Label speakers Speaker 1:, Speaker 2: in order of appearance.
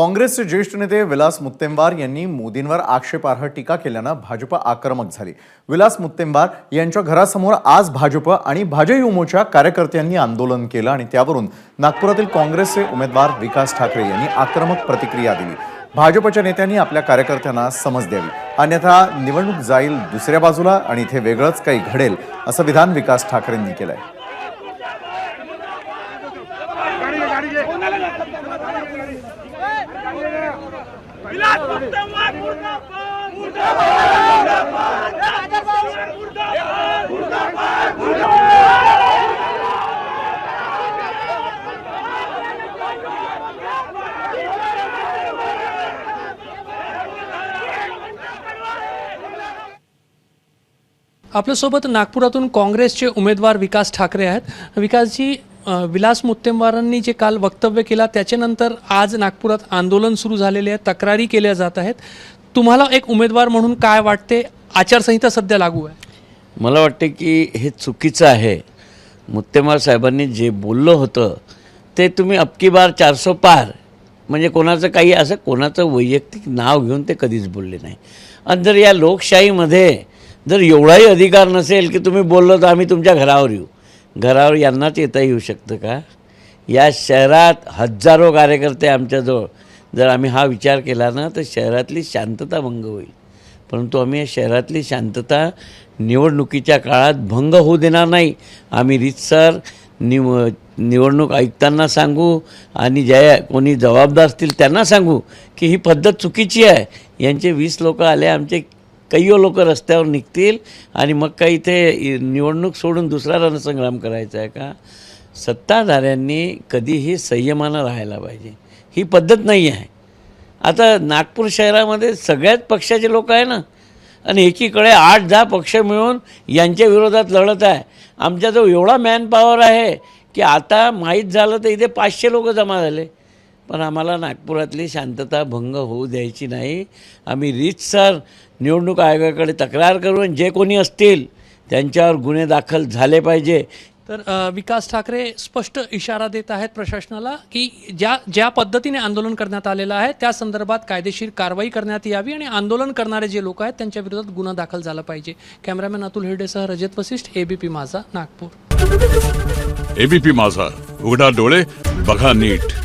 Speaker 1: काँग्रेसचे ज्येष्ठ नेते विलास मुत्तेमवार यांनी मोदींवर आक्षेपार्ह टीका केल्यानं भाजप आक्रमक झाली. विलास मुत्तेमवार यांच्या घरासमोर आज भाजप आणि भाजयुमोच्या कार्यकर्त्यांनी आंदोलन केलं आणि त्यावरून नागपुरातील काँग्रेसचे उमेदवार विकास ठाकरे यांनी आक्रमक प्रतिक्रिया दिली. भाजपच्या नेत्यांनी आपल्या कार्यकर्त्यांना समज द्यावी. अन्यथा निवडणूक जाईल दुसऱ्या बाजूला आणि इथे वेगळंच काही घडेल असं विधान विकास ठाकरेंनी केलंय.
Speaker 2: आहे
Speaker 3: आपल्यासोबत नागपुरातून काँग्रेसचे उमेदवार विकास ठाकरे आहेत. विकासजी विलास मुत्तेमवारांनी जे काल वक्तव्य केला त्याच्यानंतर आज नागपुरात आंदोलन सुरू झालेले आहे तक्रारी केल्या जात आहेत. तुम्हाला एक उमेदवार म्हणून काय वाटते? आचारसंहिता सध्या लागू आहे.
Speaker 4: मला वाटते की हे चुकीचं आहे. मुत्तेमार साहेबांनी जे बोललं होतं ते तुम्ही अबकी बार चारसो पार. म्हणजे कोणाचं काही असं कोणाचं वैयक्तिक नाव घेऊन ते कधीच बोलले नाही. आणि जर या लोकशाहीमध्ये जर एवढाही अधिकार नसेल की तुम्ही बोललो तर आम्ही तुमच्या घरावर येऊ. घरावर यांनाच येता येऊ शकतं का? या शहरात हजारो कार्यकर्ते आमच्याजवळ जर आम्ही हा विचार केला ना तर शहरातली शांतता भंग होईल. परंतु आम्ही या शहरातली शांतता निवडणुकीच्या काळात भंग होऊ देणार नाही. आम्ही रीतसर निव निवडणूक आयुक्तांना सांगू आणि ज्या कोणी जबाबदार असतील त्यांना सांगू की ही पद्धत चुकीची आहे. यांचे वीस लोक आले आमचे कैयो लोक रस्त्यावर निघतील आणि मग काही इथे निवडणूक सोडून दुसरा रणसंग्राम करायचा आहे का? सत्ताधाऱ्यांनी कधीही संयमानं राहायला पाहिजे. ही पद्धत नाही आहे. आता नागपूर शहरामध्ये सगळ्याच पक्षाचे लोक आहे ना? आणि एकीकडे आठ दहा पक्ष मिळून यांच्या विरोधात लढत आहे. आमच्याजवळ एवढा मॅन पॉवर आहे की आता माहीत झालं तर इथे पाचशे लोक जमा झाले. पण आम्हाला नागपुरातली शांतता भंग होऊ द्यायची नाही. आम्ही रीतसर निवडणूक आयोगाकडे तक्रार करू आणि जे कोणी असतील त्यांच्यावर गुन्हे दाखल झाले पाहिजे.
Speaker 3: तर विकास ठाकरे स्पष्ट इशारा देत आहेत प्रशासनाला की ज्या ज्या पद्धतीने आंदोलन करण्यात आलेलं आहे त्या संदर्भात कायदेशीर कारवाई करण्यात यावी आणि आंदोलन करणारे जे लोक आहेत त्यांच्या विरोधात गुन्हा दाखल झाला पाहिजे. कॅमेरामॅन अतुल हिरडेसह रजत वसिष्ठ एबीपी माझा नागपूर.
Speaker 5: एबीपी माझा. उघडा डोळे बघा नीट.